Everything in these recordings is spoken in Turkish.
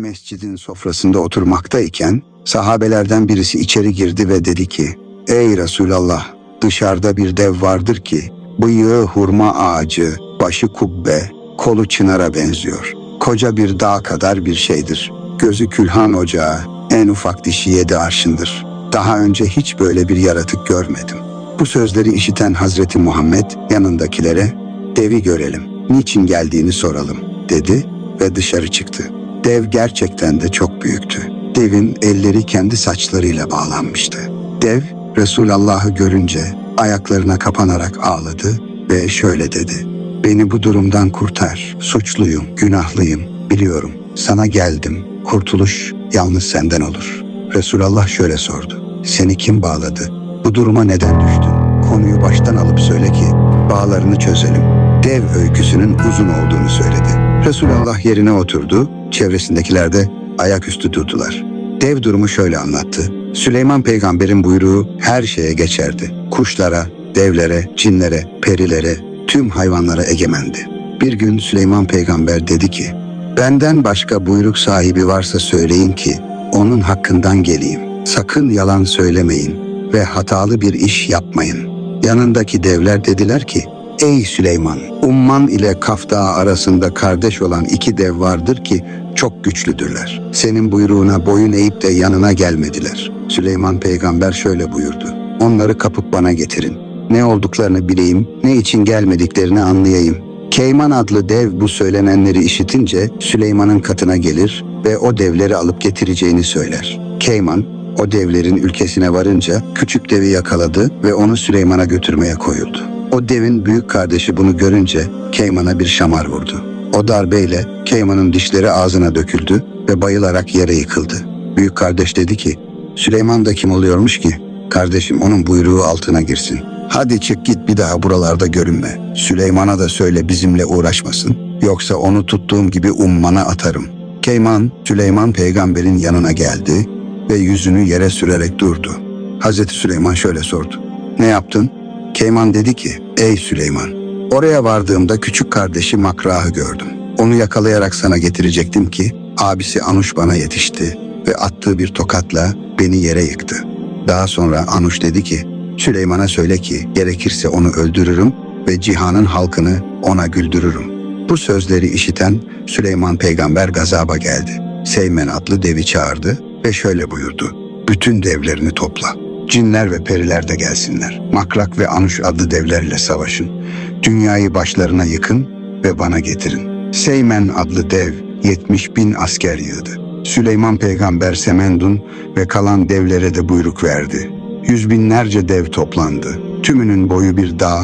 mescidin sofrasında oturmaktayken sahabelerden birisi içeri girdi ve dedi ki Ey Resulallah dışarıda bir dev vardır ki bıyığı hurma ağacı, başı kubbe, kolu çınara benziyor. Koca bir dağ kadar bir şeydir. Gözü külhan ocağı, en ufak dişi yedi arşındır. Daha önce hiç böyle bir yaratık görmedim. Bu sözleri işiten Hazreti Muhammed yanındakilere devi görelim, niçin geldiğini soralım dedi ve dışarı çıktı. Dev gerçekten de çok büyüktü. Devin elleri kendi saçlarıyla bağlanmıştı. Dev Resulullah'ı görünce ayaklarına kapanarak ağladı ve şöyle dedi. Beni bu durumdan kurtar. Suçluyum, günahlıyım. Biliyorum. Sana geldim. Kurtuluş yalnız senden olur. Resulullah şöyle sordu. Seni kim bağladı? Bu duruma neden düştün? Konuyu baştan alıp söyle ki bağlarını çözelim. Dev öyküsünün uzun olduğunu söyledi. Resulullah yerine oturdu. Çevresindekiler de ayaküstü durdular. Dev durumu şöyle anlattı. Süleyman peygamberin buyruğu her şeye geçerdi. Kuşlara, devlere, cinlere, perilere, tüm hayvanlara egemendi. Bir gün Süleyman peygamber dedi ki, Benden başka buyruk sahibi varsa söyleyin ki onun hakkından geleyim. Sakın yalan söylemeyin ve hatalı bir iş yapmayın. Yanındaki devler dediler ki, Ey Süleyman, Umman ile Kaf arasında kardeş olan iki dev vardır ki çok güçlüdürler. Senin buyruğuna boyun eğip de yanına gelmediler. Süleyman peygamber şöyle buyurdu. Onları kapıp bana getirin. Ne olduklarını bileyim, ne için gelmediklerini anlayayım. Keyman adlı dev bu söylenenleri işitince Süleyman'ın katına gelir ve o devleri alıp getireceğini söyler. Keyman o devlerin ülkesine varınca küçük devi yakaladı ve onu Süleyman'a götürmeye koyuldu. O devin büyük kardeşi bunu görünce Keyman'a bir şamar vurdu. O darbeyle Keyman'ın dişleri ağzına döküldü ve bayılarak yere yıkıldı. Büyük kardeş dedi ki, Süleyman da kim oluyormuş ki? Kardeşim onun buyruğu altına girsin. Hadi çık git bir daha buralarda görünme. Süleyman'a da söyle bizimle uğraşmasın. Yoksa onu tuttuğum gibi ummana atarım. Keyman, Süleyman peygamberin yanına geldi ve yüzünü yere sürerek durdu. Hazreti Süleyman şöyle sordu. Ne yaptın? Keyman dedi ki, ey Süleyman, oraya vardığımda küçük kardeşi Makrah'ı gördüm. Onu yakalayarak sana getirecektim ki, abisi Anuş bana yetişti ve attığı bir tokatla beni yere yıktı. Daha sonra Anuş dedi ki, Süleyman'a söyle ki gerekirse onu öldürürüm ve cihanın halkını ona güldürürüm. Bu sözleri işiten Süleyman peygamber gazaba geldi. Seymen adlı devi çağırdı ve şöyle buyurdu. Bütün devlerini topla. Cinler ve periler de gelsinler. Makrak ve Anuş adlı devlerle savaşın. Dünyayı başlarına yıkın ve bana getirin. Seymen adlı dev 70 bin asker yığdı. Süleyman peygamber Semendun ve kalan devlere de buyruk verdi. Yüz binlerce dev toplandı. Tümünün boyu bir dağ,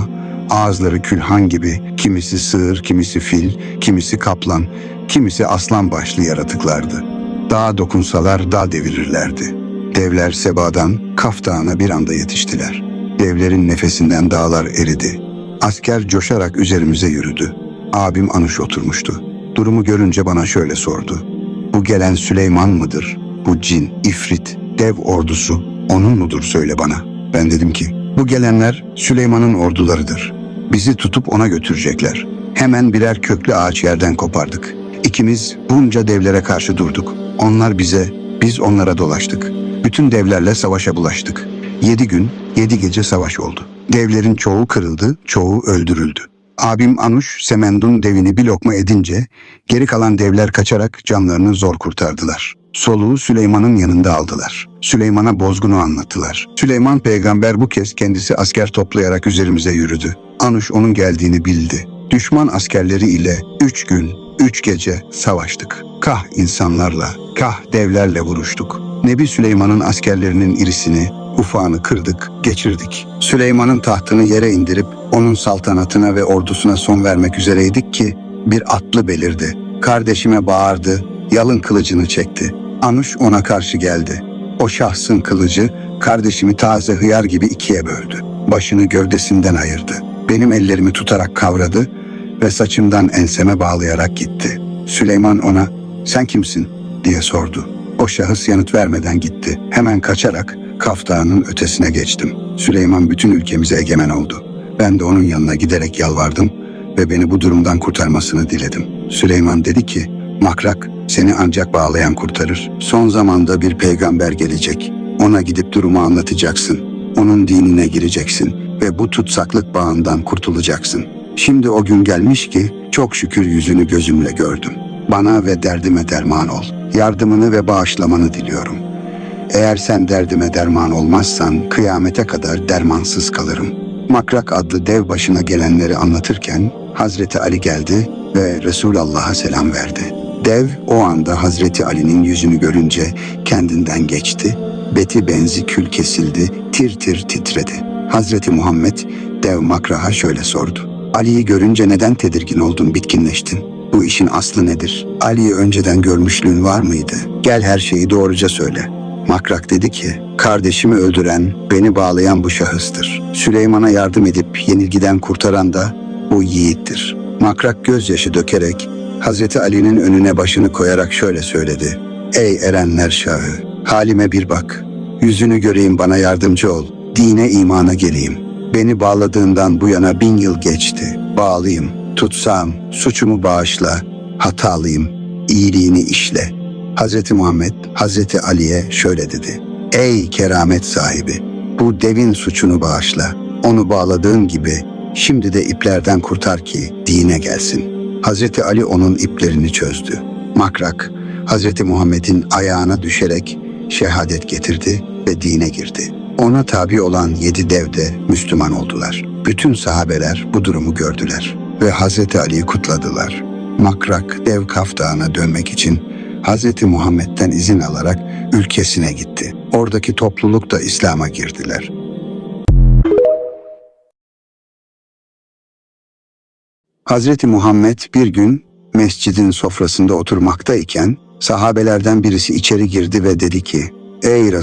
ağızları külhan gibi, kimisi sığır, kimisi fil, kimisi kaplan, kimisi aslan başlı yaratıklardı. Dağa dokunsalar dağ devirirlerdi. Devler Seba'dan Kaf Dağı'na bir anda yetiştiler. Devlerin nefesinden dağlar eridi. Asker coşarak üzerimize yürüdü. Abim Anuş oturmuştu. Durumu görünce bana şöyle sordu. Bu gelen Süleyman mıdır? Bu cin, ifrit, dev ordusu onun mudur söyle bana. Ben dedim ki bu gelenler Süleyman'ın ordularıdır. Bizi tutup ona götürecekler. Hemen birer köklü ağaç yerden kopardık. İkimiz bunca devlere karşı durduk. Onlar bize, biz onlara dolaştık. Bütün devlerle savaşa bulaştık. Yedi gün, yedi gece savaş oldu. Devlerin çoğu kırıldı, çoğu öldürüldü. Abim Anuş Semendun devini bir lokma edince geri kalan devler kaçarak canlarını zor kurtardılar. Soluğu Süleyman'ın yanında aldılar. Süleyman'a bozgunu anlattılar. Süleyman peygamber bu kez kendisi asker toplayarak üzerimize yürüdü. Anuş onun geldiğini bildi. Düşman askerleri ile üç gün, üç gece savaştık. Kah insanlarla, kah devlerle vuruştuk. Nebi Süleyman'ın askerlerinin irisini, ufağını kırdık, geçirdik. Süleyman'ın tahtını yere indirip onun saltanatına ve ordusuna son vermek üzereydik ki bir atlı belirdi. Kardeşime bağırdı, yalın kılıcını çekti. Anuş ona karşı geldi. O şahsın kılıcı kardeşimi taze hıyar gibi ikiye böldü. Başını gövdesinden ayırdı. Benim ellerimi tutarak kavradı ve saçımdan enseme bağlayarak gitti. Süleyman ona sen kimsin diye sordu. Şahıs yanıt vermeden gitti. Hemen kaçarak Kaf ötesine geçtim. Süleyman bütün ülkemize egemen oldu. Ben de onun yanına giderek yalvardım ve beni bu durumdan kurtarmasını diledim. Süleyman dedi ki, Makrak Seni ancak bağlayan kurtarır. Son zamanda bir peygamber gelecek. Ona gidip durumu anlatacaksın. Onun dinine gireceksin ve bu tutsaklık bağından kurtulacaksın. Şimdi o gün gelmiş ki çok şükür yüzünü gözümle gördüm. Bana ve derdime derman ol. Yardımını ve bağışlamanı diliyorum. Eğer sen derdime derman olmazsan kıyamete kadar dermansız kalırım. Makrak adlı dev başına gelenleri anlatırken Hazreti Ali geldi ve Resulullah'a selam verdi. Dev o anda Hazreti Ali'nin yüzünü görünce kendinden geçti. Beti benzi kül kesildi, tir tir titredi. Hazreti Muhammed dev makraha şöyle sordu. Ali'yi görünce neden tedirgin oldun, bitkinleştin? Bu işin aslı nedir? Ali'yi önceden görmüşlüğün var mıydı? Gel her şeyi doğruca söyle. Makrak dedi ki, kardeşimi öldüren, beni bağlayan bu şahıstır. Süleyman'a yardım edip yenilgiden kurtaran da bu yiğittir. Makrak gözyaşı dökerek Hazreti Ali'nin önüne başını koyarak şöyle söyledi. Ey erenler şahı, halime bir bak. Yüzünü göreyim bana yardımcı ol. Dine imana geleyim. Beni bağladığından bu yana bin yıl geçti. Bağlıyım, tutsam, suçumu bağışla, hatalıyım, iyiliğini işle. Hazreti Muhammed Hazreti Ali'ye şöyle dedi. Ey keramet sahibi, bu devin suçunu bağışla. Onu bağladığın gibi şimdi de iplerden kurtar ki dine gelsin. Hazreti Ali onun iplerini çözdü. Makrak, Hazreti Muhammed'in ayağına düşerek şehadet getirdi ve dine girdi. Ona tabi olan yedi dev de Müslüman oldular. Bütün sahabeler bu durumu gördüler ve Hazreti Ali'yi kutladılar. Makrak dev kaftağına dönmek için Hazreti Muhammed'den izin alarak ülkesine gitti. Oradaki topluluk da İslam'a girdiler. Hazreti Muhammed bir gün mescidin sofrasında oturmaktayken sahabelerden birisi içeri girdi ve dedi ki: Ey Resul